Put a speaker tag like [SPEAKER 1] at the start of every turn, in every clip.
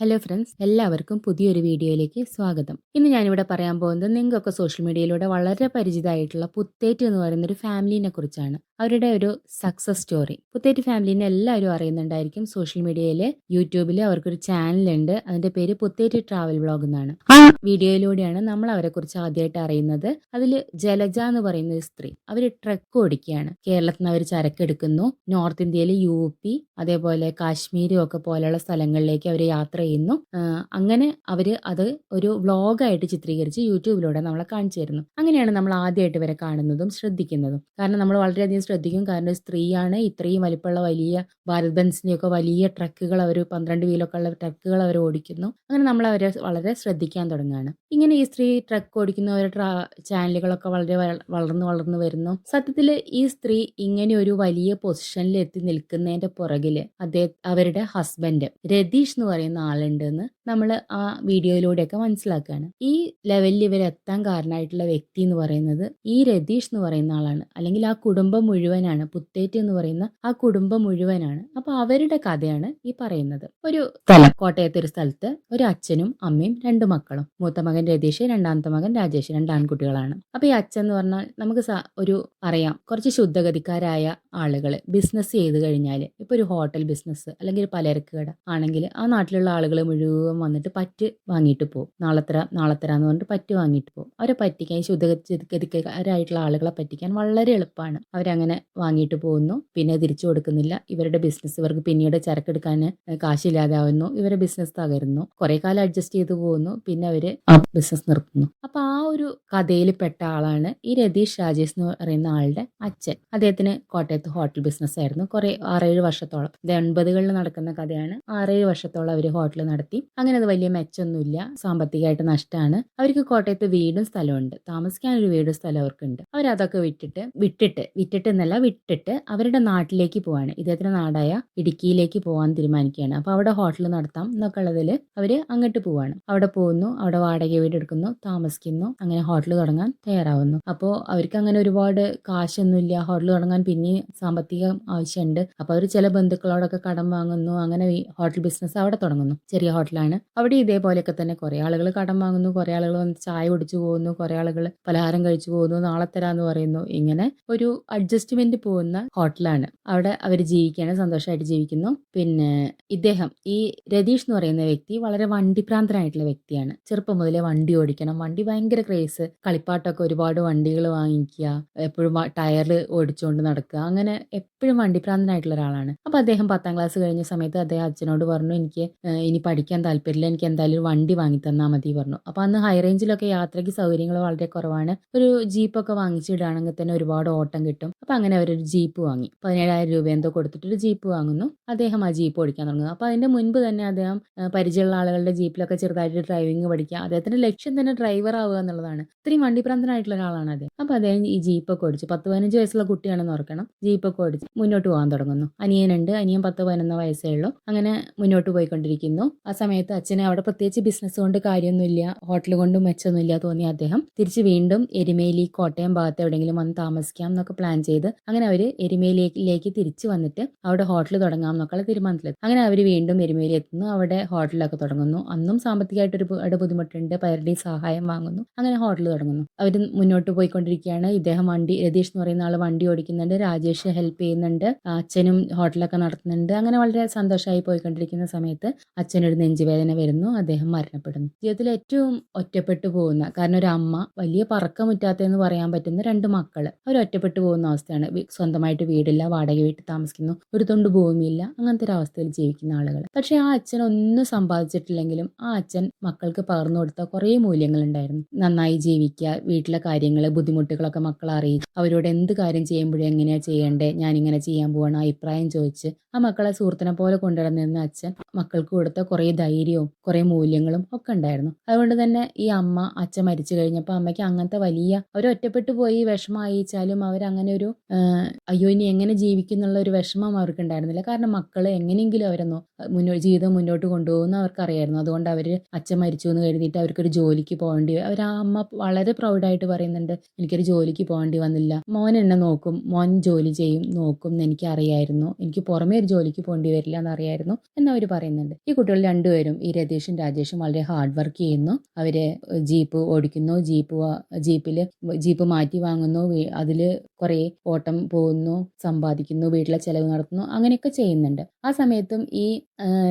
[SPEAKER 1] Hello friends എല്ലാവർക്കും പുതിയൊരു വീഡിയോയിലേക്ക് സ്വാഗതം. ഇന്ന് ഞാനിവിടെ പറയാൻ പോകുന്നത് നിങ്ങൾക്കൊക്കെ സോഷ്യൽ മീഡിയയിലൂടെ വളരെ പരിചിതമായിട്ടുള്ള പുത്തേറ്റ് എന്ന് പറയുന്ന ഒരു ഫാമിലിനെ കുറിച്ചാണ്. അവരുടെ ഒരു സക്സസ് സ്റ്റോറി പുത്തേറ്റ് ഫാമിലിനെ എല്ലാവരും അറിയുന്നുണ്ടായിരിക്കും. സോഷ്യൽ മീഡിയയിൽ യൂട്യൂബിൽ അവർക്കൊരു ചാനലുണ്ട് അതിന്റെ പേര് പുത്തേറ്റ് ട്രാവൽ വ്ളോഗ് എന്നാണ്. ആ വീഡിയോയിലൂടെയാണ് നമ്മൾ അവരെ കുറിച്ച് ആദ്യമായിട്ട് അറിയുന്നത്. അതിൽ ജലജ എന്ന് പറയുന്ന ഒരു സ്ത്രീ അവർ ട്രക്ക് ഓടിക്കുകയാണ്. കേരളത്തിൽ നിന്ന് അവർ ചരക്കെടുക്കുന്നു. നോർത്ത് ഇന്ത്യയിൽ യു പി അതേപോലെ കാശ്മീരും ഒക്കെ പോലെയുള്ള സ്ഥലങ്ങളിലേക്ക് അവർ യാത്ര ചെയ്യുന്നു. ആ, അങ്ങനെ അവർ അത് ഒരു വ്ളോഗായിട്ട് ചിത്രീകരിച്ച് യൂട്യൂബിലൂടെ നമ്മളെ കാണിച്ചു തരുന്നു. അങ്ങനെയാണ് നമ്മൾ ആദ്യമായിട്ട് ഇവരെ കാണുന്നതും ശ്രദ്ധിക്കുന്നതും. കാരണം നമ്മൾ വളരെയധികം ശ്രദ്ധിക്കും. കാരണം സ്ത്രീയാണ് ഇത്രയും വലിപ്പമുള്ള വലിയ ഭാരത് ബെൻസിന്റെ ഒക്കെ വലിയ ട്രക്കുകൾ അവർ പന്ത്രണ്ട് വീലൊക്കെ ഉള്ള ട്രക്കുകൾ അവർ ഓടിക്കുന്നു. അങ്ങനെ നമ്മൾ അവരെ വളരെ ശ്രദ്ധിക്കാൻ തുടങ്ങുകയാണ്. ഇങ്ങനെ ഈ സ്ത്രീ ട്രക്ക് ഓടിക്കുന്ന ട്രാ ചാനലുകളൊക്കെ വളരെ വളർന്നു വളർന്നു വരുന്നു. സത്യത്തിൽ ഈ സ്ത്രീ ഇങ്ങനെ ഒരു വലിയ പൊസിഷനിൽ എത്തി നിൽക്കുന്നതിന്റെ പുറകിൽ അദ്ദേഹം അവരുടെ ഹസ്ബൻഡ് രതീഷ് എന്ന് പറയുന്ന ആളുണ്ട് എന്ന് നമ്മൾ ആ വീഡിയോയിലൂടെയൊക്കെ മനസ്സിലാക്കുകയാണ് ഈ ലെവലിൽ ഇവരെത്താൻ കാരണമായിട്ടുള്ള വ്യക്തി എന്ന് പറയുന്നത് ഈ രതീഷ് എന്ന് പറയുന്ന ആളാണ്. അല്ലെങ്കിൽ ആ കുടുംബം മുഴുവനാണ്. പുത്തേറ്റ് എന്ന് പറയുന്ന ആ കുടുംബം മുഴുവനാണ്. അപ്പൊ അവരുടെ കഥയാണ് ഈ പറയുന്നത്. ഒരു സ്ഥലം. കോട്ടയത്തെ ഒരു സ്ഥലത്ത് ഒരു അച്ഛനും അമ്മയും രണ്ട് മക്കളും. മൂത്ത മകൻ രതീഷ് രണ്ടാമത്തെ മകൻ രാജേഷ് രണ്ട് ആൺകുട്ടികളാണ്. അപ്പൊ ഈ അച്ഛൻ എന്ന് പറഞ്ഞാൽ നമുക്ക് ഒരു അറിയാം. കുറച്ച് ശുദ്ധഗതിക്കാരായ ആളുകൾ ബിസിനസ് ചെയ്ത് കഴിഞ്ഞാൽ ഇപ്പൊ ഒരു ഹോട്ടൽ ബിസിനസ് അല്ലെങ്കിൽ പലചരക്ക് കട ആണെങ്കിൽ ആ നാട്ടിലുള്ള ആളുകൾ മുഴുവൻ വന്നിട്ട് പറ്റ് വാങ്ങിയിട്ട് പോകും നാളത്തര നാളത്തര എന്ന് പറഞ്ഞിട്ട് പറ്റ് വാങ്ങിയിട്ട് പോകും അവരെ പറ്റിക്കാൻ ശുദ്ധഗതിക്കാരായിട്ടുള്ള ആളുകളെ പറ്റിക്കാൻ വളരെ എളുപ്പമാണ്. അവരങ്ങനെ വാങ്ങിയിട്ട് പോകുന്നു. പിന്നെ തിരിച്ചു കൊടുക്കുന്നില്ല. ഇവരുടെ ബിസിനസ് ഇവർക്ക് പിന്നീട് ചരക്കെടുക്കാൻ കാശില്ലാതാവുന്നു. ഇവരുടെ ബിസിനസ് തകരുന്നു. കുറെ കാലം അഡ്ജസ്റ്റ് ചെയ്തു പോകുന്നു. പിന്നെ അവർ ആ ബിസിനസ് നിർത്തുന്നു. അപ്പൊ ആ ഒരു കഥയിൽ പെട്ട ആളാണ് ഈ രതീഷ് രാജേഷ് എന്ന് പറയുന്ന ആളുടെ അച്ഛൻ. അദ്ദേഹത്തിന് കോട്ടയത്ത് ഹോട്ടൽ ബിസിനസ് ആയിരുന്നു. കുറെ ആറേഴ് വർഷത്തോളം. ഇത് എൺപതുകളിൽ നടക്കുന്ന കഥയാണ്. ആറേഴ് വർഷത്തോളം അവർ ഹോട്ടൽ നടത്തി. അങ്ങനെ അത് വലിയ മെച്ചൊന്നുമില്ല. സാമ്പത്തികമായിട്ട് നഷ്ടമാണ്. അവർക്ക് കോട്ടയത്ത് വീടും സ്ഥലമുണ്ട്. താമസിക്കാൻ ഒരു വീടും സ്ഥലം അവർക്കുണ്ട്. അവരതൊക്കെ വിട്ടിട്ട് വിട്ടിട്ട് വിട്ടിട്ട് എന്നല്ല വിട്ടിട്ട് അവരുടെ നാട്ടിലേക്ക് പോവാണ്. ഇദ്ദേഹത്തിന്റെ നാടായ ഇടുക്കിയിലേക്ക് പോകാൻ തീരുമാനിക്കുകയാണ്. അപ്പൊ അവിടെ ഹോട്ടൽ നടത്താം എന്നൊക്കെ അവർ അങ്ങോട്ട് പോവാണ്. അവിടെ പോകുന്നു അവിടെ വാടക വീട് എടുക്കുന്നു താമസിക്കുന്നു അങ്ങനെ ഹോട്ടൽ തുടങ്ങാൻ തയ്യാറാവുന്നു. അപ്പോൾ അവർക്ക് അങ്ങനെ ഒരുപാട് കാശൊന്നുമില്ല. ഹോട്ടൽ തുടങ്ങാൻ പിന്നെ സാമ്പത്തികം ആവശ്യമുണ്ട്. അപ്പോൾ അവർ ചില ബന്ധുക്കളോടൊക്കെ കടം വാങ്ങുന്നു. അങ്ങനെ ഹോട്ടൽ ബിസിനസ് അവിടെ തുടങ്ങുന്നു. ചെറിയ ഹോട്ടലാണ്. അവിടെ ഇതേപോലെയൊക്കെ തന്നെ കുറേ ആളുകൾ കടം വാങ്ങുന്നു കുറേ ആളുകൾ വന്ന് ചായ കുടിച്ചു പോകുന്നു കുറേ ആളുകൾ പലഹാരം കഴിച്ചു പോകുന്നു നാളെ തരാന്ന് പറയുന്നു. ഇങ്ങനെ ഒരു അഡ്ജസ്റ്റ്മെന്റ് പോകുന്ന ഹോട്ടലാണ്. അവിടെ അവർ ജീവിക്കുകയാണ് സന്തോഷമായിട്ട് ജീവിക്കുന്നു. പിന്നെ ഇദ്ദേഹം ഈ രതീഷ് എന്ന് പറയുന്ന വ്യക്തി വളരെ വണ്ടിപ്രാന്തനായിട്ടുള്ള വ്യക്തിയാണ്. ചെറുപ്പം മുതലേ വണ്ടി ഓടിക്കണം. വണ്ടി ഭയങ്കര ക്രേസ്. കളിപ്പാട്ടൊക്കെ ഒരുപാട് വണ്ടികൾ വാങ്ങിക്കുക എപ്പോഴും ടയറിൽ ഓടിച്ചുകൊണ്ട് നടക്കുക. അങ്ങനെ എപ്പോഴും വണ്ടിപ്രാന്തനായിട്ടുള്ള ഒരാളാണ്. അപ്പോൾ അദ്ദേഹം പത്താം ക്ലാസ് കഴിഞ്ഞ സമയത്ത് അദ്ദേഹം അച്ഛനോട് പറഞ്ഞു എനിക്ക് ഇനി പഠിക്കാൻ താല്പര്യമില്ല എനിക്ക് എന്തായാലും ഒരു വണ്ടി വാങ്ങി തന്നാൽ മതി പറഞ്ഞു. അപ്പൊ അന്ന് ഹൈ റേഞ്ചിലൊക്കെ യാത്രയ്ക്ക് സൗകര്യങ്ങൾ വളരെ കുറവാണ്. ഒരു ജീപ്പൊക്കെ വാങ്ങിച്ചിടുകയാണെങ്കിൽ തന്നെ ഒരുപാട് ഓട്ടം കിട്ടും. അപ്പൊ അങ്ങനെ അവരൊരു ജീപ്പ് വാങ്ങി. പതിനേഴായിരം രൂപ എന്തോ കൊടുത്തിട്ട് ഒരു ജീപ്പ് വാങ്ങുന്നു. അദ്ദേഹം ആ ജീപ്പ് ഓടിക്കാൻ തുടങ്ങുന്നു. അപ്പൊ അതിന്റെ മുൻപ് തന്നെ അദ്ദേഹം പരിചയമുള്ള ആളുകളുടെ ജീപ്പിലൊക്കെ ചെറുതായിട്ട് ഡ്രൈവിംഗ് പഠിക്കുക. അദ്ദേഹത്തിന്റെ ലക്ഷ്യം തന്നെ ഡ്രൈവർ ആവുക എന്നുള്ളതാണ്. ഇത്രയും വണ്ടിപ്രാന്തനായിട്ടുള്ള ഒരാളാണ് അദ്ദേഹം. അപ്പൊ അദ്ദേഹം ഈ ജീപ്പൊക്കെ ഓടിച്ചു. പത്ത് പതിനഞ്ച് വയസ്സുള്ള കുട്ടിയാണെന്ന് ഓർക്കണം. ജീപ്പൊക്കെ ഓടിച്ച് മുന്നോട്ട് പോകാൻ തുടങ്ങുന്നു. അനിയനുണ്ട്. അനിയൻ പത്ത് പതിനൊന്ന് വയസ്സേ ഉള്ളൂ. അങ്ങനെ മുന്നോട്ട് പോയിക്കൊണ്ടിരിക്കുന്നു. ആ സമയത്ത് അച്ഛന് അവിടെ പ്രത്യേകിച്ച് ബിസിനസ് കൊണ്ട് കാര്യമൊന്നുമില്ല. ഹോട്ടൽ കൊണ്ടും മെച്ചമൊന്നുമില്ല തോന്നിയ അദ്ദേഹം തിരിച്ച് വീണ്ടും എരുമേലി കോട്ടയം ഭാഗത്ത് എവിടെയെങ്കിലും വന്ന് താമസിക്കാം എന്നൊക്കെ പ്ലാൻ ചെയ്ത് അങ്ങനെ അവർ എരുമേലിയിലേക്ക് തിരിച്ചു വന്നിട്ട് അവിടെ ഹോട്ടൽ തുടങ്ങാം എന്നൊക്കെയുള്ള തീരുമാനത്തിലെത്തി. അങ്ങനെ അവർ വീണ്ടും എരുമേലി എത്തുന്നു. അവിടെ ഹോട്ടലൊക്കെ തുടങ്ങുന്നു. അന്നും സാമ്പത്തികമായിട്ടൊരു ഒരുപാട് ഒരു ബുദ്ധിമുട്ടുണ്ട്. പലരുടെയും സഹായം വാങ്ങുന്നു. അങ്ങനെ ഹോട്ടൽ തുടങ്ങുന്നു. അവർ മുന്നോട്ട് പോയിക്കൊണ്ടിരിക്കുകയാണ്. ഇദ്ദേഹം വണ്ടി രതീഷ് എന്ന് പറയുന്ന ആൾ വണ്ടി ഓടിക്കുന്നുണ്ട്. രാജേഷ് ഹെൽപ്പ് ചെയ്യുന്നുണ്ട്. അച്ഛനും ഹോട്ടലൊക്കെ നടത്തുന്നുണ്ട്. അങ്ങനെ വളരെ സന്തോഷമായി പോയിക്കൊണ്ടിരിക്കുന്ന സമയത്ത് അച്ഛനൊരു നെഞ്ചുവേദന വരുന്നു അദ്ദേഹം മരണപ്പെടുന്നു. ജീവിതത്തിൽ ഏറ്റവും ഒറ്റപ്പെട്ടു പോകുന്ന കാരണം ഒരു അമ്മ വലിയ പറക്കമുറ്റാത്തെന്ന് പറയാൻ പറ്റുന്ന രണ്ട് മക്കൾ. അവർ ഒറ്റപ്പെട്ടു പോകുന്ന അവസ്ഥയാണ്. സ്വന്തമായിട്ട് വീടില്ല വാടക വീട്ടിൽ താമസിക്കുന്നു ഒരു തൊണ്ട് ഭൂമിയില്ല അങ്ങനത്തെ ഒരു അവസ്ഥയിൽ ജീവിക്കുന്ന ആളുകൾ പക്ഷെ ആ അച്ഛൻ ഒന്നും സമ്പാദിച്ചിട്ടില്ലെങ്കിലും ആ അച്ഛൻ മക്കൾക്ക് പകർന്നു കൊടുത്ത കുറേ മൂല്യങ്ങൾ ഉണ്ടായിരുന്നു നന്നായി ജീവിക്കുക വീട്ടിലെ കാര്യങ്ങൾ ബുദ്ധിമുട്ടുകളൊക്കെ മക്കളെ അറിയിക്കുക അവരോട് എന്ത് കാര്യം ചെയ്യുമ്പോഴും എങ്ങനെയാ ചെയ്യേണ്ടേ ഇങ്ങനെ ചെയ്യാൻ പോവാണ് അഭിപ്രായം ചോദിച്ച് ആ മക്കളെ സുഹൃത്തിനെ പോലെ കൊണ്ടുവരുന്ന അച്ഛൻ മക്കൾക്ക് കൊടുത്ത കുറേ ധൈര്യവും കുറെ മൂല്യങ്ങളും ഒക്കെ ഉണ്ടായിരുന്നു. അതുകൊണ്ട് തന്നെ ഈ അമ്മ അച്ഛൻ മരിച്ചു കഴിഞ്ഞപ്പോൾ അമ്മയ്ക്ക് അങ്ങനത്തെ വലിയ അവർ ഒറ്റപ്പെട്ടു പോയി വിഷമമായിച്ചാലും അവരങ്ങനെ ഒരു അയ്യോ ഇനി എങ്ങനെ ജീവിക്കുന്നുള്ള ഒരു വിഷമം അവർക്ക് ഉണ്ടായിരുന്നില്ല. കാരണം മക്കൾ എങ്ങനെയെങ്കിലും അവരെ മുന്നോട്ട് മുന്നോ ജീവിതം മുന്നോട്ട് കൊണ്ടുപോകുന്ന അവർക്കറിയായിരുന്നു. അതുകൊണ്ട് അവർ അച്ഛൻ മരിച്ചു എന്ന് കരുതിയിട്ട് അവർക്കൊരു ജോലിക്ക് പോകേണ്ടി അവർ ആ അമ്മ വളരെ പ്രൗഡായിട്ട് പറയുന്നുണ്ട് എനിക്കൊരു ജോലിക്ക് പോകേണ്ടി വന്നില്ല. മോൻ എന്നെ നോക്കും മോൻ ജോലി ചെയ്യും നോക്കും എന്ന് അറിയായിരുന്നു എനിക്ക് പുറമേ ഒരു ജോലിക്ക് പോകേണ്ടി വരില്ല എന്നറിയായിരുന്നു എന്നവർ പറയുന്നുണ്ട്. ഈ കുട്ടി പെൺകുട്ടികൾ രണ്ടുപേരും ഈ രതീഷും രാജേഷും വളരെ ഹാർഡ് വർക്ക് ചെയ്യുന്നു. അവർ ജീപ്പ് ഓടിക്കുന്നു ജീപ്പ് ജീപ്പിൽ ജീപ്പ് മാറ്റി വാങ്ങുന്നു അതിൽ കുറേ ഓട്ടം പോകുന്നു സമ്പാദിക്കുന്നു വീട്ടിലെ ചെലവ് നടത്തുന്നു അങ്ങനെയൊക്കെ ചെയ്യുന്നുണ്ട്. ആ സമയത്തും ഈ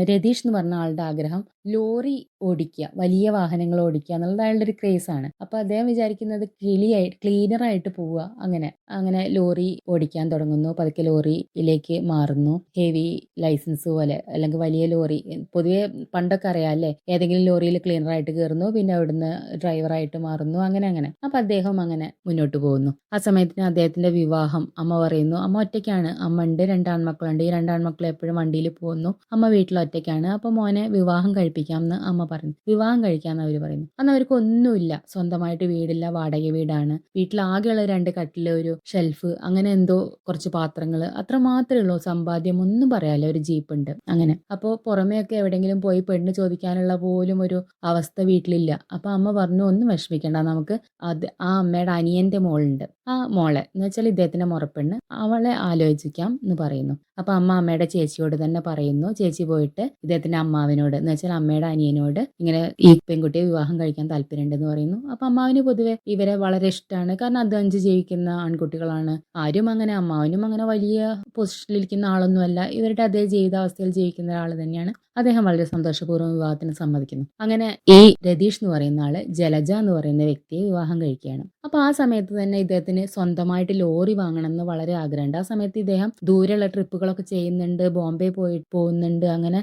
[SPEAKER 1] രതീഷ് എന്ന് പറഞ്ഞ ആളുടെ ആഗ്രഹം ലോറി ഓടിക്കുക വലിയ വാഹനങ്ങൾ ഓടിക്കുക എന്നുള്ളത് അയാളുടെ ഒരു ക്രേസ് ആണ്. അപ്പൊ അദ്ദേഹം വിചാരിക്കുന്നത് ക്ലീനായി ക്ലീനർ ആയിട്ട് പോവുക അങ്ങനെ. അങ്ങനെ ലോറി ഓടിക്കാൻ തുടങ്ങുന്നു പതുക്കെ ലോറിയിലേക്ക് മാറുന്നു. ഹെവി ലൈസൻസ് പോലെ അല്ലെങ്കിൽ വലിയ ലോറി പൊതുവെ പണ്ടൊക്കെ അറിയാം അല്ലേ? ഏതെങ്കിലും ലോറിയിൽ ക്ലീനർ ആയിട്ട് കയറുന്നു പിന്നെ അവിടുന്ന് ഡ്രൈവറായിട്ട് മാറുന്നു അങ്ങനെ അങ്ങനെ. അപ്പൊ അദ്ദേഹം അങ്ങനെ മുന്നോട്ട് പോകുന്നു. ആ സമയത്തിന് അദ്ദേഹത്തിന്റെ വിവാഹം അമ്മ പറയുന്നു അമ്മ ഒറ്റയ്ക്കാണ്. അമ്മ ഉണ്ട് രണ്ടാൺമക്കളുണ്ട് ഈ രണ്ടാൺമക്കൾ എപ്പോഴും വണ്ടിയിൽ പോകുന്നു. അമ്മ വീട്ടിൽ ഒറ്റയ്ക്കാണ്. അപ്പൊ മോനെ വിവാഹം കഴിപ്പിക്കാം എന്ന് അമ്മ പറഞ്ഞു വിവാഹം കഴിക്കാന്ന് അവർ പറയുന്നു. അന്ന് അവർക്ക് ഒന്നുമില്ല. സ്വന്തമായിട്ട് വീടില്ല. വാടക വീടാണ്. വീട്ടിൽ ആകെയുള്ള രണ്ട് കട്ടിൽ ഒരു ഷെൽഫ് അങ്ങനെ എന്തോ കുറച്ച് പാത്രങ്ങൾ അത്ര മാത്രമേ ഉള്ളൂ. സമ്പാദ്യം ഒന്നും പറയാല്ല ഒരു ജീപ്പ് ഉണ്ട്. അങ്ങനെ. അപ്പോൾ പുറമേയൊക്കെ എവിടെയെങ്കിലും പോയി പെണ്ണ് ചോദിക്കാനുള്ള പോലും ഒരു അവസ്ഥ വീട്ടിലില്ല. അപ്പൊ അമ്മ പറഞ്ഞു ഒന്നും വിഷമിക്കണ്ട. നമുക്ക് അത് ആ അമ്മയുടെ അനിയന്റെ മോളുണ്ട്. ആ മോളെ. എന്ന് വെച്ചാൽ ഇദ്ദേഹത്തിന്റെ മുറപ്പെണ്ണ്. അവളെ ആലോചിക്കാം എന്ന് പറയുന്നു. അപ്പൊ അമ്മ അമ്മയുടെ ചേച്ചിയോട് തന്നെ പറയുന്നു. ചേച്ചി പോയിട്ട് ഇദ്ദേഹത്തിന്റെ അമ്മാവിനോട് എന്ന് വെച്ചാൽ അമ്മയുടെ അനിയനോട് ഇങ്ങനെ ഈ പെൺകുട്ടിയെ വിവാഹം കഴിക്കാൻ താല്പര്യമുണ്ടെന്ന് പറയുന്നു. അപ്പൊ അമ്മാവിന് പൊതുവെ ഇവരെ വളരെ ഇഷ്ടമാണ് കാരണം അധ്വാനിച്ച് ജീവിക്കുന്ന ആൺകുട്ടികളാണ്. ആരും അങ്ങനെ അമ്മാവനും അങ്ങനെ വലിയ പൊസിഷനിലിരിക്കുന്ന ആളൊന്നുമല്ല. ഇവരുടെ അതേ ജീവിതാവസ്ഥയിൽ ജീവിക്കുന്ന ഒരാൾ തന്നെയാണ്. അദ്ദേഹം വളരെ സന്തോഷപൂർവം വിവാഹത്തിന് സമ്മതിക്കുന്നു. അങ്ങനെ ഈ രതീഷ് എന്ന് പറയുന്ന ആൾ ജലജ എന്ന് പറയുന്ന വ്യക്തിയെ വിവാഹം കഴിക്കുകയാണ്. അപ്പൊ ആ സമയത്ത് തന്നെ ഇദ്ദേഹത്തിന് സ്വന്തമായിട്ട് ലോറി വാങ്ങണം എന്ന് വളരെ ആഗ്രഹമുണ്ട്. ആ സമയത്ത് ഇദ്ദേഹം ദൂരെയുള്ള ട്രിപ്പുകളൊക്കെ ചെയ്യുന്നുണ്ട് ബോംബെ പോയി പോകുന്നുണ്ട് അങ്ങനെ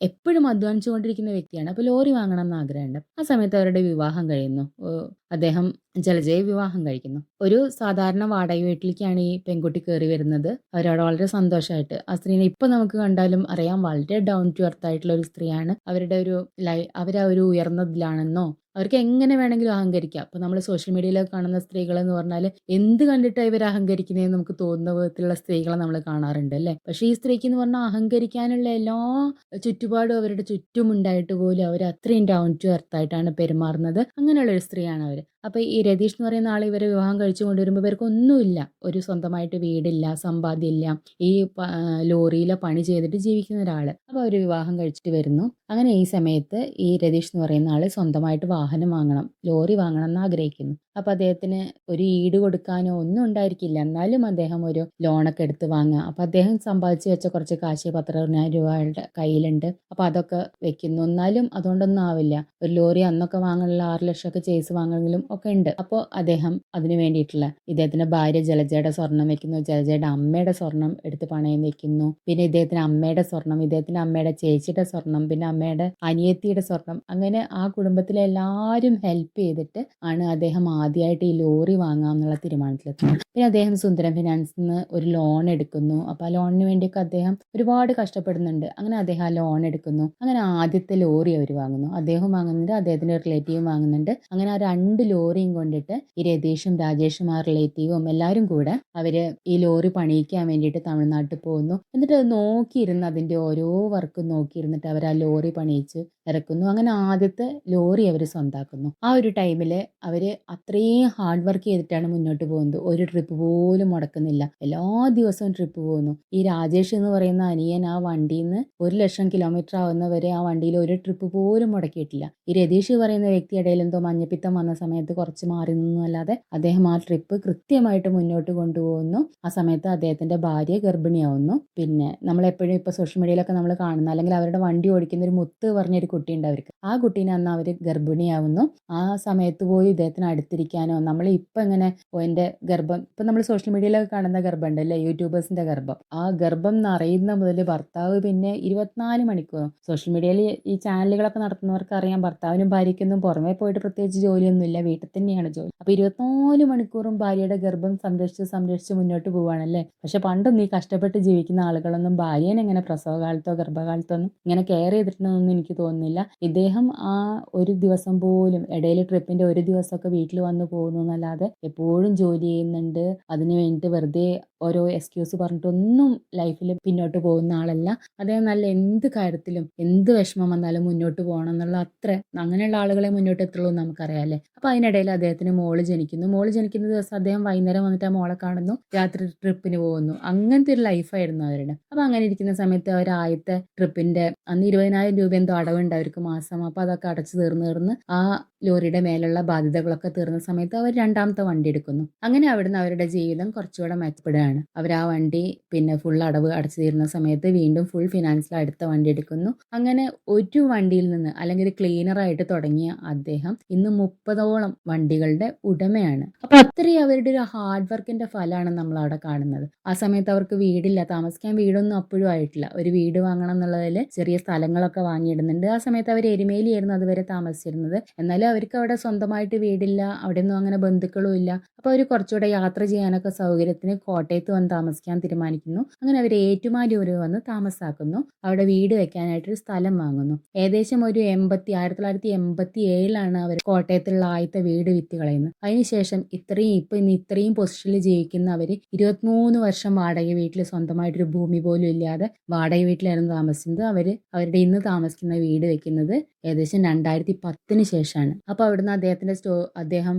[SPEAKER 1] എപ്പോഴും അധ്വാനിച്ചുകൊണ്ടിരിക്കുന്ന വ്യക്തിയാണ്. അപ്പൊ ലോറി വാങ്ങണം എന്ന് ആഗ്രഹമുണ്ട്. ആ സമയത്ത് അവരുടെ വിവാഹം കഴിയുന്നു. അദ്ദേഹം ജലജയെ വിവാഹം കഴിക്കുന്നു. ഒരു സാധാരണ വാടക വീട്ടിലേക്കാണ് ഈ പെൺകുട്ടി കയറി വരുന്നത്. അവരവിടെ വളരെ സന്തോഷമായിട്ട് ആ സ്ത്രീനെ ഇപ്പൊ നമുക്ക് കണ്ടാലും അറിയാം വളരെ ഡൗൺ ടു എർത്ത് ആയിട്ടുള്ള ഒരു സ്ത്രീയാണ്. അവരുടെ ഒരു ലൈ അവരാ ഒരു ഉയർന്നതിലാണെന്നോ അവർക്ക് എങ്ങനെ വേണമെങ്കിലും അഹങ്കരിക്കാം. അപ്പൊ നമ്മൾ സോഷ്യൽ മീഡിയയിലൊക്കെ കാണുന്ന സ്ത്രീകൾ എന്ന് പറഞ്ഞാൽ എന്ത് കണ്ടിട്ടാണ് ഇവർ അഹങ്കരിക്കുന്നതെന്ന് നമുക്ക് തോന്നുന്ന വിധത്തിലുള്ള സ്ത്രീകളെ നമ്മൾ കാണാറുണ്ട് അല്ലേ? പക്ഷേ ഈ സ്ത്രീക്ക് എന്ന് പറഞ്ഞാൽ അഹങ്കരിക്കാനുള്ള എല്ലാ ചുറ്റുപാടും അവരുടെ ചുറ്റുമുണ്ടായിട്ട് പോലും അവർ അത്രയും ഡൗൺ ടു എർത്തായിട്ടാണ് പെരുമാറുന്നത്. അങ്ങനെയുള്ള ഒരു സ്ത്രീയാണ് അവർ അപ്പൊ ഈ രതീഷ് എന്ന് പറയുന്ന ആൾ ഇവരെ വിവാഹം കഴിച്ചു കൊണ്ടുവരുമ്പോൾ ഇവർക്ക് ഒന്നുമില്ല. ഒരു സ്വന്തമായിട്ട് വീടില്ല സമ്പാദ്യമില്ല. ഈ ലോറിയിലെ പണി ചെയ്തിട്ട് ജീവിക്കുന്ന ഒരാൾ അപ്പോൾ അവർ വിവാഹം കഴിച്ചിട്ട് വരുന്നു. അങ്ങനെ ഈ സമയത്ത് ഈ രതീഷ് എന്ന് പറയുന്ന ആൾ സ്വന്തമായിട്ട് വാഹനം വാങ്ങണം. ലോറി വാങ്ങണം എന്ന് ആഗ്രഹിക്കുന്നു. അപ്പോൾ അദ്ദേഹത്തിന് ഒരു ഈട് കൊടുക്കാനോ ഒന്നും ഉണ്ടായിരിക്കില്ല. എന്നാലും അദ്ദേഹം ഒരു ലോണൊക്കെ എടുത്ത് വാങ്ങുക. അപ്പോൾ അദ്ദേഹം സമ്പാദിച്ച് വെച്ച കുറച്ച് കാശ് പത്തിരുപതിനായിരം രൂപയുടെ കയ്യിലുണ്ട്. അപ്പോൾ അതൊക്കെ വെക്കുന്നു. എന്നാലും അതുകൊണ്ടൊന്നും ആവില്ല. ഒരു ലോറി അന്നൊക്കെ വാങ്ങാനുള്ള ആറ് ലക്ഷമൊക്കെ ചേസ് വാങ്ങണമെങ്കിലും ഒക്കെ ഉണ്ട്. അപ്പോൾ അദ്ദേഹം അതിന് വേണ്ടിയിട്ടുള്ള ഇദ്ദേഹത്തിന്റെ ഭാര്യ ജലജയുടെ സ്വർണം വെക്കുന്നു. ജലജയുടെ അമ്മയുടെ സ്വർണം എടുത്ത് പണയം വെക്കുന്നു. പിന്നെ ഇദ്ദേഹത്തിന്റെ അമ്മയുടെ സ്വർണം ഇദ്ദേഹത്തിന്റെ അമ്മയുടെ ചേച്ചിയുടെ സ്വർണം പിന്നെ അമ്മയുടെ അനിയത്തിയുടെ സ്വർണം. അങ്ങനെ ആ കുടുംബത്തിലെ എല്ലാവരും ഹെൽപ്പ് ചെയ്തിട്ട് ആണ് അദ്ദേഹം ആദ്യമായിട്ട് ഈ ലോറി വാങ്ങാം എന്നുള്ള തീരുമാനത്തിലെത്തുന്നത്. പിന്നെ അദ്ദേഹം സുന്ദരം ഫിനാൻസിൽ നിന്ന് ഒരു ലോൺ എടുക്കുന്നു. അപ്പോൾ ആ ലോണിന് വേണ്ടിയൊക്കെ അദ്ദേഹം ഒരുപാട് കഷ്ടപ്പെടുന്നുണ്ട്. അങ്ങനെ അദ്ദേഹം ആ ലോൺ എടുക്കുന്നു. അങ്ങനെ ആദ്യത്തെ ലോറി അവർ വാങ്ങുന്നു അദ്ദേഹം വാങ്ങുന്നുണ്ട് അദ്ദേഹത്തിന്റെ റിലേറ്റീവ് വാങ്ങുന്നുണ്ട്. അങ്ങനെ ആ രണ്ട് ലോറിയും കൊണ്ടിട്ട് ഈ രതീഷും രാജേഷും ആ റിലേറ്റീവും എല്ലാവരും കൂടെ അവർ ഈ ലോറി പണിയിക്കാൻ വേണ്ടിയിട്ട് തമിഴ്നാട്ടിൽ പോകുന്നു. എന്നിട്ട് അത് നോക്കിയിരുന്ന് അതിന്റെ ഓരോ വർക്കും നോക്കിയിരുന്നിട്ട് അവർ ആ ലോറി പണിയിച്ച് ഇറക്കുന്നു അങ്ങനെ ആദ്യത്തെ ലോറി അവർ സ്വന്താക്കുന്നു. ആ ഒരു ടൈമിൽ അവർ അത്രയും ഹാർഡ് വർക്ക് ചെയ്തിട്ടാണ് മുന്നോട്ട് പോകുന്നത്. ഒരു ട്രിപ്പ് പോലും മുടക്കുന്നില്ല. എല്ലാ ദിവസവും ട്രിപ്പ് പോകുന്നു. ഈ രാജേഷ് എന്ന് പറയുന്ന അനിയൻ ആ വണ്ടിയിൽ നിന്ന് ഒരു ലക്ഷം കിലോമീറ്റർ ആവുന്നവരെ ആ വണ്ടിയിൽ ഒരു ട്രിപ്പ് പോലും മുടക്കിയിട്ടില്ല. ഈ രതീഷ് പറയുന്ന വ്യക്തി ഇടയിൽ എന്തോ മഞ്ഞപ്പിത്തം വന്ന സമയത്ത് കുറച്ച് മാറി നിന്നല്ലാതെ അദ്ദേഹം ആ ട്രിപ്പ് കൃത്യമായിട്ട് മുന്നോട്ട് കൊണ്ടുപോകുന്നു. ആ സമയത്ത് അദ്ദേഹത്തിന്റെ ഭാര്യ ഗർഭിണിയാവുന്നു. പിന്നെ നമ്മളെപ്പോഴും ഇപ്പൊ സോഷ്യൽ മീഡിയയിലൊക്കെ നമ്മൾ കാണുന്ന അല്ലെങ്കിൽ അവരുടെ വണ്ടി ഓടിക്കുന്ന ഒരു മുത്ത് പറഞ്ഞൊരു കുട്ടിയുണ്ട് അവർക്ക്. ആ കുട്ടീനെ അന്ന് അവർ ഗർഭിണിയാവുന്നു. ആ സമയത്ത് പോയി ഇദ്ദേഹത്തിന് അടുത്തിരിക്കാനോ നമ്മൾ ഇപ്പം ഇങ്ങനെ എന്റെ ഗർഭം ഇപ്പം നമ്മൾ സോഷ്യൽ മീഡിയയിലൊക്കെ കാണുന്ന ഗർഭം ഉണ്ടല്ലേ യൂട്യൂബേഴ്സിന്റെ ഗർഭം. ആ ഗർഭം എന്നറിയുന്ന മുതൽ ഭർത്താവ് പിന്നെ ഇരുപത്തിനാല് മണിക്കൂർ. സോഷ്യൽ മീഡിയയിൽ ഈ ചാനലുകളൊക്കെ നടത്തുന്നവർക്ക് അറിയാം ഭർത്താവിനും ഭാര്യയ്ക്കൊന്നും പുറമേ പോയിട്ട് പ്രത്യേകിച്ച് ജോലിയൊന്നുമില്ല വീട്ടിൽ തന്നെയാണ് ജോലി. അപ്പോൾ ഇരുപത്തിനാല് മണിക്കൂറും ഭാര്യയുടെ ഗർഭം സംരക്ഷിച്ച് സംരക്ഷിച്ച് മുന്നോട്ട് പോവുകയാണല്ലേ പക്ഷെ പണ്ടൊന്നും ഈ കഷ്ടപ്പെട്ട് ജീവിക്കുന്ന ആളുകളൊന്നും ഭാര്യേനെ ഇങ്ങനെ പ്രസവകാലത്തോ ഗർഭകാലത്തോ ഒന്നും ഇങ്ങനെ കെയർ ചെയ്തിട്ടുണ്ടെന്നൊന്നും എനിക്ക് തോന്നുന്നില്ല ഇദ്ദേഹം ആ ഒരു ദിവസം പോലും ഇടയിൽ ട്രിപ്പിന്റെ ഒരു ദിവസമൊക്കെ വീട്ടിൽ വന്നു പോകുന്നു എന്നല്ലാതെ എപ്പോഴും ജോലി ചെയ്യുന്നുണ്ട്. അതിന് വേണ്ടിയിട്ട് വെറുതെ ഓരോ എക്സ്ക്യൂസ് പറഞ്ഞിട്ടൊന്നും ലൈഫിൽ പിന്നോട്ട് പോകുന്ന ആളല്ല. അദ്ദേഹം നല്ല എന്ത് കാര്യത്തിലും എന്ത് വിഷമം വന്നാലും മുന്നോട്ട് പോകണം എന്നുള്ള അത്ര അങ്ങനെയുള്ള ആളുകളെ മുന്നോട്ട് എത്തുള്ളൂ നമുക്കറിയാം അല്ലേ? അപ്പൊ അതിനിടയിൽ അദ്ദേഹത്തിന് മോൾ ജനിക്കുന്നു. മോൾ ജനിക്കുന്ന ദിവസം അദ്ദേഹം വൈകുന്നേരം വന്നിട്ട് ആ മോളെ കാണുന്നു. രാത്രി ട്രിപ്പിന് പോകുന്നു. അങ്ങനത്തെ ഒരു ലൈഫായിരുന്നു അവരുടെ. അപ്പൊ അങ്ങനെ ഇരിക്കുന്ന സമയത്ത് അവർ ആദ്യത്തെ ട്രിപ്പിന്റെ അന്ന് ഇരുപതിനായിരം രൂപ എന്തോ അടവുണ്ട് അവർക്ക് മാസം. അപ്പോൾ അതൊക്കെ അടച്ചു തീർന്ന് തീർന്ന് ആ ലോറിയുടെ മേലുള്ള ബാധ്യതകളൊക്കെ തീർന്ന സമയത്ത് അവർ രണ്ടാമത്തെ വണ്ടി എടുക്കുന്നു. അങ്ങനെ അവിടുന്ന് അവരുടെ ജീവിതം കുറച്ചുകൂടെ മെച്ചപ്പെടുകയാണ്. അവർ ആ വണ്ടി പിന്നെ ഫുൾ അടവ് അടച്ചു തീരുന്ന സമയത്ത് വീണ്ടും ഫുൾ ഫിനാൻസിൽ അടുത്ത വണ്ടി എടുക്കുന്നു. അങ്ങനെ ഒരു വണ്ടിയിൽ നിന്ന് അല്ലെങ്കിൽ ക്ലീനറായിട്ട് തുടങ്ങിയ അദ്ദേഹം ഇന്ന് മുപ്പതോളം വണ്ടികളുടെ ഉടമയാണ്. അപ്പൊ അത്രയും അവരുടെ ഒരു ഹാർഡ് വർക്കിന്റെ ഫലമാണ് നമ്മൾ അവിടെ കാണുന്നത്. ആ സമയത്ത് അവർക്ക് വീടില്ല താമസിക്കാൻ വീടൊന്നും അപ്പോഴും ആയിട്ടില്ല. ഒരു വീട് വാങ്ങണം എന്നുള്ളതിൽ ചെറിയ സ്ഥലങ്ങളൊക്കെ വാങ്ങിയിടുന്നുണ്ട്. ആ സമയത്ത് അവർ എരുമേലിയായിരുന്നു അതുവരെ താമസിച്ചിരുന്നത്. എന്നാലും അവർക്ക് അവിടെ സ്വന്തമായിട്ട് വീടില്ല അവിടെ ഒന്നും അങ്ങനെ ബന്ധുക്കളും ഇല്ല. അപ്പോൾ അവർ കുറച്ചുകൂടെ യാത്ര ചെയ്യാനൊക്കെ സൗകര്യത്തിന് കോട്ടയത്ത് വന്ന് താമസിക്കാൻ തീരുമാനിക്കുന്നു. അങ്ങനെ അവർ ഏറ്റുമാനൂര് വന്ന് താമസാക്കുന്നു. അവിടെ വീട് വെക്കാനായിട്ട് ഒരു സ്ഥലം വാങ്ങുന്നു. ഏകദേശം ഒരു എൺപത്തി ആയിരത്തി തൊള്ളായിരത്തി എൺപത്തി ഏഴിലാണ് അവർ കോട്ടയത്തുള്ള ആദ്യത്തെ വീട് വിറ്റ് കളയുന്നത്. അതിനുശേഷം ഇത്രയും ഇപ്പൊ ഇന്ന് ഇത്രയും പൊസിഷനിൽ ജീവിക്കുന്ന അവർ ഇരുപത്തിമൂന്ന് വർഷം വാടക വീട്ടിൽ സ്വന്തമായിട്ടൊരു ഭൂമി പോലും ഇല്ലാതെ വാടക വീട്ടിലായിരുന്നു താമസിക്കുന്നത്. അവർ അവരുടെ ഇന്ന് താമസിക്കുന്ന വീട് വെക്കുന്നത് ഏകദേശം രണ്ടായിരത്തി പത്തിന് ശേഷമാണ്. അപ്പോൾ അവിടുന്ന് അദ്ദേഹത്തിന്റെ സ്റ്റോ അദ്ദേഹം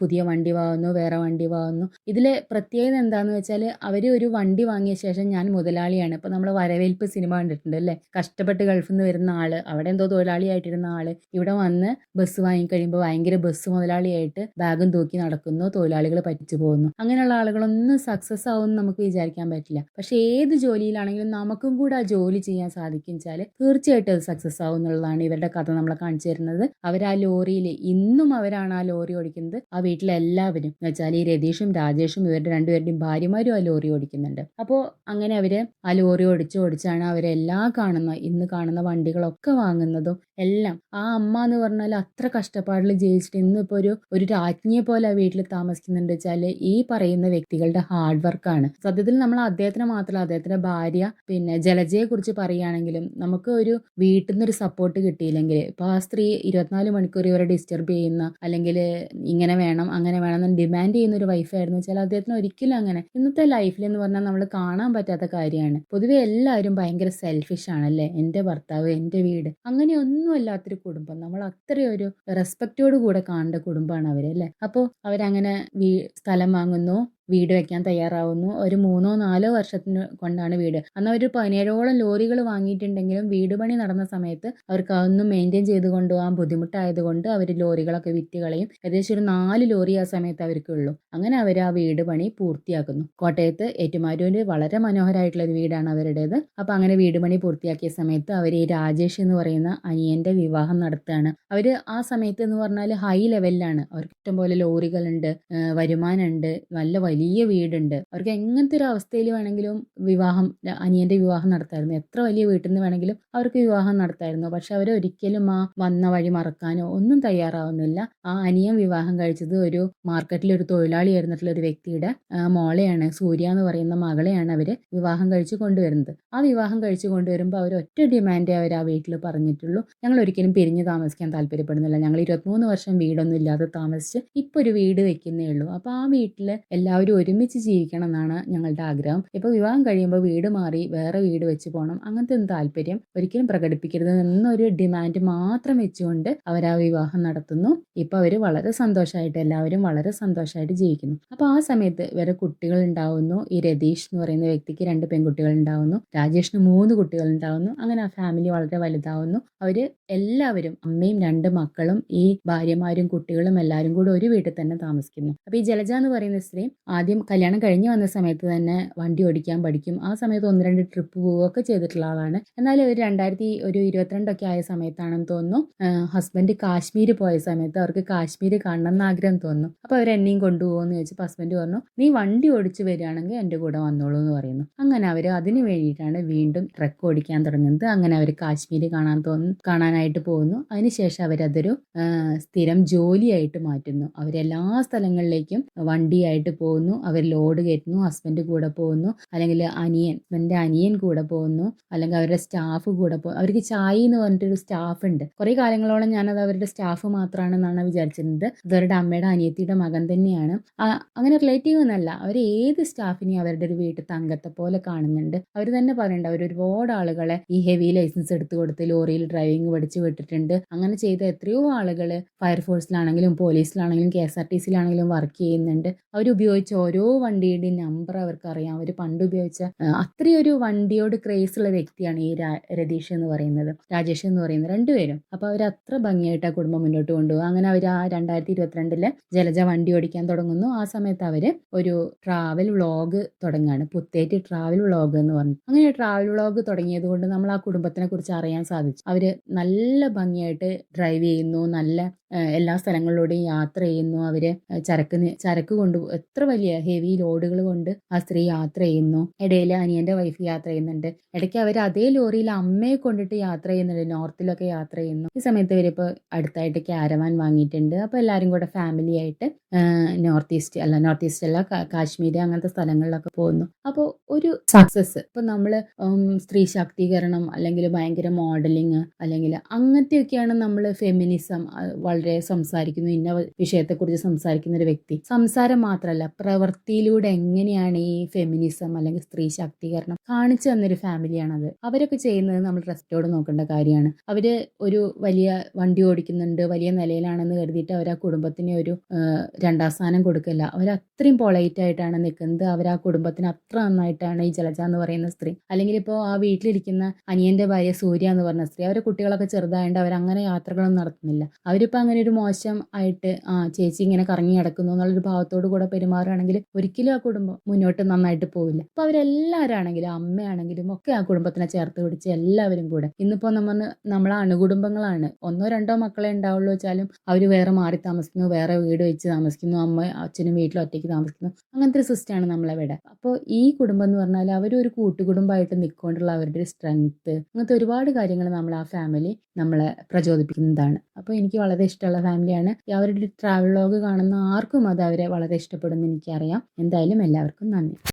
[SPEAKER 1] പുതിയ വണ്ടി വാങ്ങുന്നു വേറെ വണ്ടി വാങ്ങുന്നു. ഇതിലെ പ്രത്യേകത എന്താന്ന് വെച്ചാൽ അവർ ഒരു വണ്ടി വാങ്ങിയ ശേഷം ഞാൻ മുതലാളിയാണ്. ഇപ്പൊ നമ്മൾ വരവേൽപ്പ് സിനിമ കണ്ടിട്ടുണ്ട് അല്ലേ? കഷ്ടപ്പെട്ട് ഗൾഫിൽ നിന്ന് വരുന്ന ആൾ അവിടെ എന്തോ തൊഴിലാളിയായിട്ടിരുന്ന ആൾ ഇവിടെ വന്ന് ബസ് വാങ്ങിക്കഴിയുമ്പോൾ ഭയങ്കര ബസ് മുതലാളിയായിട്ട് ബാഗും തൂക്കി നടക്കുന്നു തൊഴിലാളികൾ പറ്റിച്ചു പോകുന്നു. അങ്ങനെയുള്ള ആളുകളൊന്നും സക്സസ് ആവുമെന്ന് നമുക്ക് വിചാരിക്കാൻ പറ്റില്ല. പക്ഷെ ഏത് ജോലിയിലാണെങ്കിലും നമുക്കും കൂടെ ആ ജോലി ചെയ്യാൻ സാധിക്കും വെച്ചാൽ തീർച്ചയായിട്ടും അത് സക്സസ് ആവും എന്നുള്ളതാണ് ഇവരുടെ കഥ നമ്മളെ കാണിച്ചു തരുന്നത്. അവർ ആ ലോറിയിൽ ഇന്നും അവരാണ് ആ ലോറി ഓടിക്കുന്നത്. ആ വീട്ടിലെ എല്ലാവരും എന്ന് വെച്ചാൽ ഈ രതീഷും രാജേഷും ഇവരുടെ രണ്ടുപേരുടെയും ഭാര്യമാരും ആ ലോറി ഓടിക്കുന്നുണ്ട്. അപ്പോൾ അങ്ങനെ അവർ ആ ലോറി ഓടിച്ച് ഓടിച്ചാണ് അവരെല്ലാം കാണുന്ന ഇന്ന് കാണുന്ന വണ്ടികളൊക്കെ വാങ്ങുന്നതും എല്ലാം. ആ അമ്മ എന്ന് പറഞ്ഞാൽ അത്ര കഷ്ടപ്പാടിൽ ജീവിച്ചിട്ട് ഇന്നിപ്പോൾ ഒരു ഒരു രാജ്ഞിയെ പോലെ ആ വീട്ടിൽ താമസിക്കുന്നുണ്ട് വെച്ചാൽ ഈ പറയുന്ന വ്യക്തികളുടെ ഹാർഡ് വർക്കാണ് സത്യത്തിൽ നമ്മൾ അദ്ദേഹത്തിന് മാത്രമല്ല അദ്ദേഹത്തിന്റെ ഭാര്യ പിന്നെ ജലജയെ കുറിച്ച് പറയുകയാണെങ്കിലും നമുക്ക് ഒരു വീട്ടിൽ നിന്ന് ഒരു സപ്പോർട്ട് കിട്ടിയില്ലെങ്കിൽ ഇപ്പോൾ ആ സ്ത്രീ ഇരുപത്തിനാല് മണിക്കൂർ ഇവരെ ഡിസ്റ്റർബ് ചെയ്യുന്ന അല്ലെങ്കിൽ ഇങ്ങനെ വേണം അങ്ങനെ വേണം എന്ന് ഡിമാൻഡ് ചെയ്യുന്ന ഒരു വൈഫായിരുന്നു വെച്ചാൽ അദ്ദേഹത്തിന് ഒരിക്കലും അങ്ങനെ. ഇന്നത്തെ ലൈഫിൽ എന്ന് പറഞ്ഞാൽ നമ്മൾ കാണാൻ പറ്റാത്ത കാര്യമാണ്. പൊതുവെ എല്ലാവരും ഭയങ്കര സെൽഫിഷ് ആണല്ലേ? എന്റെ ഭർത്താവ് എന്റെ വീട്. അങ്ങനെയൊന്നും ഒന്നുമല്ലാത്തൊരു കുടുംബം. നമ്മൾ അത്രയും ഒരു റെസ്പെക്റ്റോട് കൂടെ കാണേണ്ട കുടുംബമാണ് അവരല്ലേ അപ്പോൾ അവരങ്ങനെ വീ സ്ഥലം വാങ്ങുന്നു. വീട് വെക്കാൻ തയ്യാറാവുന്നു. ഒരു മൂന്നോ നാലോ വർഷത്തിന് കൊണ്ടാണ് വീട്. അന്ന് അവർ പതിനേഴോളം ലോറികൾ വാങ്ങിയിട്ടുണ്ടെങ്കിലും വീട് പണി നടന്ന സമയത്ത് അവർക്ക് അതൊന്നും മെയിന്റെയിൻ ചെയ്ത് കൊണ്ടുപോകാൻ ബുദ്ധിമുട്ടായതുകൊണ്ട് അവർ ലോറികളൊക്കെ വിറ്റ് കളയും. ഏകദേശം ഒരു നാല് ലോറി ആ സമയത്ത് അവർക്കുള്ളൂ അങ്ങനെ അവർ ആ വീട് പണി പൂർത്തിയാക്കുന്നു. കോട്ടയത്ത് ഏറ്റുമാരൂര് വളരെ മനോഹരമായിട്ടുള്ള ഒരു വീടാണ് അവരുടേത്. അപ്പം അങ്ങനെ വീട് പണി പൂർത്തിയാക്കിയ സമയത്ത് അവർ ഈ രാജേഷ് എന്ന് പറയുന്ന അനിയന്റെ വിവാഹം നടത്തുകയാണ് അവർ ആ സമയത്ത് എന്ന് പറഞ്ഞാൽ ഹൈ ലെവലിലാണ് അവർക്ക് ഇഷ്ടംപോലെ ലോറികളുണ്ട് വരുമാനമുണ്ട് നല്ല വലിയ വീടുണ്ട്. അവർക്ക് എങ്ങനത്തെ ഒരു അവസ്ഥയിൽ വേണമെങ്കിലും വിവാഹം അനിയന്റെ വിവാഹം നടത്തായിരുന്നു. എത്ര വലിയ വീട്ടിൽ നിന്ന് വേണമെങ്കിലും അവർക്ക് വിവാഹം നടത്തായിരുന്നു. പക്ഷെ അവർ ഒരിക്കലും ആ വന്ന വഴി മറക്കാനോ ഒന്നും തയ്യാറാവുന്നില്ല. ആ അനിയൻ വിവാഹം കഴിച്ചത് ഒരു മാർക്കറ്റിൽ ഒരു തൊഴിലാളി ആയിരുന്നിട്ടുള്ള ഒരു വ്യക്തിയുടെ മോളെയാണ്. സൂര്യ എന്ന് പറയുന്ന മകളെയാണ് അവർ വിവാഹം കഴിച്ചു കൊണ്ടുവരുന്നത്. ആ വിവാഹം കഴിച്ചു കൊണ്ടുവരുമ്പോൾ അവർ ഒറ്റ ഡിമാൻഡേ അവർ ആ വീട്ടിൽ പറഞ്ഞിട്ടുള്ളൂ. ഞങ്ങൾ ഒരിക്കലും പിരിഞ്ഞ് താമസിക്കാൻ താല്പര്യപ്പെടുന്നില്ല. ഞങ്ങൾ ഇരുപത്തിമൂന്ന് വർഷം വീടൊന്നും ഇല്ലാതെ താമസിച്ച് ഇപ്പോൾ ഒരു വീട് വെക്കുന്നേ ഉള്ളൂ. അപ്പോൾ ആ വീട്ടിൽ എല്ലാവരും എല്ലാവരും ഒരുമിച്ച് ജീവിക്കണം എന്നാണ് ഞങ്ങളുടെ ആഗ്രഹം. ഇപ്പോൾ വിവാഹം കഴിയുമ്പോൾ വീട് മാറി വേറെ വീട് വെച്ച് പോകണം അങ്ങനത്തെ ഒന്നും താല്പര്യം ഒരിക്കലും പ്രകടിപ്പിക്കരുത് എന്നൊരു ഡിമാൻഡ് മാത്രം വെച്ചുകൊണ്ട് അവർ ആ വിവാഹം നടത്തുന്നു. ഇപ്പോൾ അവർ വളരെ സന്തോഷമായിട്ട് എല്ലാവരും വളരെ സന്തോഷമായിട്ട് ജീവിക്കുന്നു. അപ്പോൾ ആ സമയത്ത് വേറെ കുട്ടികൾ ഉണ്ടാവുന്നു. ഈ രതീഷ് എന്ന് പറയുന്ന വ്യക്തിക്ക് രണ്ട് പെൺകുട്ടികൾ ഉണ്ടാവുന്നു. രാജേഷിന് മൂന്ന് കുട്ടികൾ ഉണ്ടാവുന്നു. അങ്ങനെ ആ ഫാമിലി വളരെ വലുതാവുന്നു. അവർ എല്ലാവരും അമ്മയും രണ്ട് മക്കളും ഈ ഭാര്യമാരും കുട്ടികളും എല്ലാവരും കൂടെ ഒരു വീട്ടിൽ തന്നെ താമസിക്കുന്നു. അപ്പോൾ ഈ ജലജ എന്ന് പറയുന്ന സ്ത്രീ ആദ്യം കല്യാണം കഴിഞ്ഞ് വന്ന സമയത്ത് തന്നെ വണ്ടി ഓടിക്കാൻ പഠിക്കും. ആ സമയത്ത് ഒന്ന് രണ്ട് ട്രിപ്പ് പോവുകയൊക്കെ ചെയ്തിട്ടുള്ള ആളാണ്. എന്നാലും ഒരു രണ്ടായിരത്തി ഒരു ഇരുപത്തിരണ്ടൊക്കെ ആയ സമയത്താണെന്ന് തോന്നുന്നു. ഹസ്ബൻഡ് കാശ്മീർ പോയ സമയത്ത് അവർക്ക് കാശ്മീർ കാണണം എന്ന് ആഗ്രഹം തോന്നുന്നു. അപ്പോൾ അവർ എന്നെയും കൊണ്ടുപോകുമെന്ന് ചോദിച്ചപ്പോൾ ഹസ്ബൻഡ് പറഞ്ഞു നീ വണ്ടി ഓടിച്ച് വരികയാണെങ്കിൽ എന്റെ കൂടെ വന്നോളൂ എന്ന് പറയുന്നു. അങ്ങനെ അവർ അതിന് വേണ്ടിയിട്ടാണ് വീണ്ടും ട്രക്ക് ഓടിക്കാൻ തുടങ്ങുന്നത്. അങ്ങനെ അവർ കാശ്മീർ കാണാൻ തോന്നുന്നു കാണാനായിട്ട് പോകുന്നു. അതിനുശേഷം അവരതൊരു സ്ഥിരം ജോലിയായിട്ട് മാറ്റുന്നു. അവരെല്ലാ സ്ഥലങ്ങളിലേക്കും വണ്ടിയായിട്ട് പോകുന്നു. പോകുന്നു. അവർ ലോഡ് കയറ്റുന്നു ഹസ്ബൻഡ് കൂടെ പോകുന്നു അല്ലെങ്കിൽ അനിയൻ ഹസ്ബൻഡിന്റെ അനിയൻ കൂടെ പോകുന്നു അല്ലെങ്കിൽ അവരുടെ സ്റ്റാഫ് കൂടെ പോകും അവർക്ക് ചായ എന്ന് പറഞ്ഞിട്ടൊരു സ്റ്റാഫ് ഉണ്ട്. കുറേ കാലങ്ങളോളം ഞാനത് അവരുടെ സ്റ്റാഫ് മാത്രമാണെന്നാണ് വിചാരിച്ചിരുന്നത്. അവരുടെ അമ്മയുടെ അനിയത്തിയുടെ മകൻ തന്നെയാണ്. അങ്ങനെ റിലേറ്റീവ് എന്നല്ല അവർ ഏത് സ്റ്റാഫിനെയും അവരുടെ ഒരു വീട്ടിൽ തങ്കത്തെ പോലെ കാണുന്നുണ്ട്. അവർ തന്നെ പറയുന്നുണ്ട് അവർ ഒരുപാട് ആളുകളെ ഈ ഹെവി ലൈസൻസ് എടുത്തു കൊടുത്ത് ലോറിയിൽ ഡ്രൈവിംഗ് പഠിച്ചു വിട്ടിട്ടുണ്ട്. അങ്ങനെ ചെയ്ത എത്രയോ ആളുകൾ ഫയർഫോഴ്സിലാണെങ്കിലും പോലീസിലാണെങ്കിലും കെ എസ് ആർ ടി സിയിലാണെങ്കിലും വർക്ക് ചെയ്യുന്നുണ്ട്. അവർ ഓരോ വണ്ടിയുടെയും നമ്പർ അവർക്ക് അറിയാം അവർ പണ്ട് ഉപയോഗിച്ച അത്രയൊരു വണ്ടിയോട് ക്രേസ് ഉള്ള വ്യക്തിയാണ് ഈ രതീഷ് എന്ന് പറയുന്നത്. രാജേഷ് എന്ന് പറയുന്നത് രണ്ടുപേരും. അപ്പോൾ അവർ അത്ര ഭംഗിയായിട്ട് ആ കുടുംബം മുന്നോട്ട് കൊണ്ടുപോകും. അങ്ങനെ അവർ ആ രണ്ടായിരത്തി ഇരുപത്തിരണ്ടിൽ ജലജ വണ്ടി ഓടിക്കാൻ തുടങ്ങുന്നു. ആ സമയത്ത് അവർ ഒരു ട്രാവൽ വ്ളോഗ് തുടങ്ങുകയാണ്. പുത്തേറ്റ് ട്രാവൽ വ്ളോഗ് എന്ന് പറഞ്ഞു. അങ്ങനെ ട്രാവൽ വ്ളോഗ് തുടങ്ങിയത് കൊണ്ട് നമ്മൾ ആ കുടുംബത്തിനെ കുറിച്ച് അറിയാൻ സാധിച്ചു. അവർ നല്ല ഭംഗിയായിട്ട് ഡ്രൈവ് ചെയ്യുന്നു. നല്ല എല്ലാ സ്ഥലങ്ങളിലൂടെയും യാത്ര ചെയ്യുന്നു. അവർ ചരക്ക് ചരക്ക് കൊണ്ട് എത്ര വലിയ ഹെവി ലോഡുകൾ കൊണ്ട് ആ സ്ത്രീ യാത്ര ചെയ്യുന്നു. ഇടയിൽ അനിയന്റെ വൈഫ് യാത്ര ചെയ്യുന്നുണ്ട്. ഇടയ്ക്ക് അവർ അതേ ലോറിയിൽ അമ്മയെ കൊണ്ടിട്ട് യാത്ര ചെയ്യുന്നുണ്ട്. നോർത്തിലൊക്കെ യാത്ര ചെയ്യുന്നു. ഈ സമയത്ത് ഇവരിപ്പോൾ അടുത്തായിട്ട് ക്യാരവാൻ വാങ്ങിയിട്ടുണ്ട്. അപ്പോൾ എല്ലാവരും കൂടെ ഫാമിലി ആയിട്ട് നോർത്ത് ഈസ്റ്റ് അല്ല നോർത്ത് ഈസ്റ്റ് അല്ല കാശ്മീർ അങ്ങനത്തെ സ്ഥലങ്ങളിലൊക്കെ പോകുന്നു. അപ്പോൾ ഒരു സക്സസ് ഇപ്പം നമ്മൾ സ്ത്രീ ശാക്തീകരണം അല്ലെങ്കിൽ ഭയങ്കര മോഡലിങ് അല്ലെങ്കിൽ അങ്ങനത്തെയൊക്കെയാണ് നമ്മൾ ഫെമിനിസം വളരെ സംസാരിക്കുന്നു. ഇന്ന വിഷയത്തെക്കുറിച്ച് സംസാരിക്കുന്ന ഒരു വ്യക്തി. സംസാരം മാത്രമല്ല പ്രവൃത്തിയിലൂടെ എങ്ങനെയാണ് ഈ ഫെമിനിസം അല്ലെങ്കിൽ സ്ത്രീ ശാക്തീകരണം കാണിച്ചു തന്നൊരു ഫാമിലിയാണത് അവരൊക്കെ ചെയ്യുന്നത് നമ്മൾ റെസ്റ്റോട് നോക്കേണ്ട കാര്യമാണ്. അവർ ഒരു വലിയ വണ്ടി ഓടിക്കുന്നുണ്ട് വലിയ നിലയിലാണെന്ന് കരുതിയിട്ട് അവർ ആ കുടുംബത്തിന് ഒരു രണ്ടാം സ്ഥാനം കൊടുക്കില്ല. അവർ അത്രയും പൊളൈറ്റ് ആയിട്ടാണ് നിൽക്കുന്നത്. അവർ ആ കുടുംബത്തിന് അത്ര നന്നായിട്ടാണ് ഈ ജലജ എന്ന് പറയുന്ന സ്ത്രീ. അല്ലെങ്കിൽ ഇപ്പോൾ ആ വീട്ടിലിരിക്കുന്ന അനിയന്റെ ഭാര്യ സൂര്യ എന്ന് പറഞ്ഞ സ്ത്രീ അവരെ കുട്ടികളൊക്കെ ചെറുതായതുകൊണ്ട് അവർ അങ്ങനെ യാത്രകളൊന്നും നടത്തുന്നില്ല. അവരിപ്പോൾ അങ്ങനെ ഒരു മോശം ആയിട്ട് ആ ചേച്ചി ഇങ്ങനെ കറങ്ങി നടക്കുന്നു എന്നുള്ളൊരു ഭാവത്തോടു കൂടെ പെരുമാറുകയാണെങ്കിൽ ഒരിക്കലും ആ കുടുംബം മുന്നോട്ട് നന്നായിട്ട് പോവില്ല. അപ്പോൾ അവരെല്ലാവരാണെങ്കിലും അമ്മയാണെങ്കിലും ഒക്കെ ആ കുടുംബത്തിനെ ചേർത്ത് പിടിച്ച് എല്ലാവരും കൂടെ ഇന്നിപ്പോൾ നമ്മൾ നമ്മളെ അണുകുടുംബങ്ങളാണ്. ഒന്നോ രണ്ടോ മക്കളെ ഉണ്ടാവുള്ളൂ വെച്ചാലും അവർ വേറെ മാറി താമസിക്കുന്നു വേറെ വീട് വെച്ച് താമസിക്കുന്നു അമ്മ അച്ഛനും വീട്ടിൽ ഒറ്റയ്ക്ക് താമസിക്കുന്നു. അങ്ങനത്തെ ഒരു സിസ്റ്റമാണ് നമ്മളെവിടെ അപ്പോൾ ഈ കുടുംബം എന്ന് പറഞ്ഞാൽ അവരൊരു കൂട്ടുകുടുംബമായിട്ട് നിൽക്കൊണ്ടുള്ള അവരുടെ ഒരു സ്ട്രെങ്ത്ത് അങ്ങനത്തെ ഒരുപാട് കാര്യങ്ങൾ നമ്മൾ ആ ഫാമിലി നമ്മളെ പ്രചോദിപ്പിക്കുന്നതാണ്. അപ്പോൾ എനിക്ക് വളരെ ഇഷ്ടമുള്ള ഫാമിലിയാണ്. അവരുടെ ട്രാവൽ ലോഗ് കാണുന്ന ആർക്കും അത് അവരെ വളരെ ഇഷ്ടപ്പെടുമെന്ന് എനിക്കറിയാം. എന്തായാലും എല്ലാവർക്കും നന്ദി.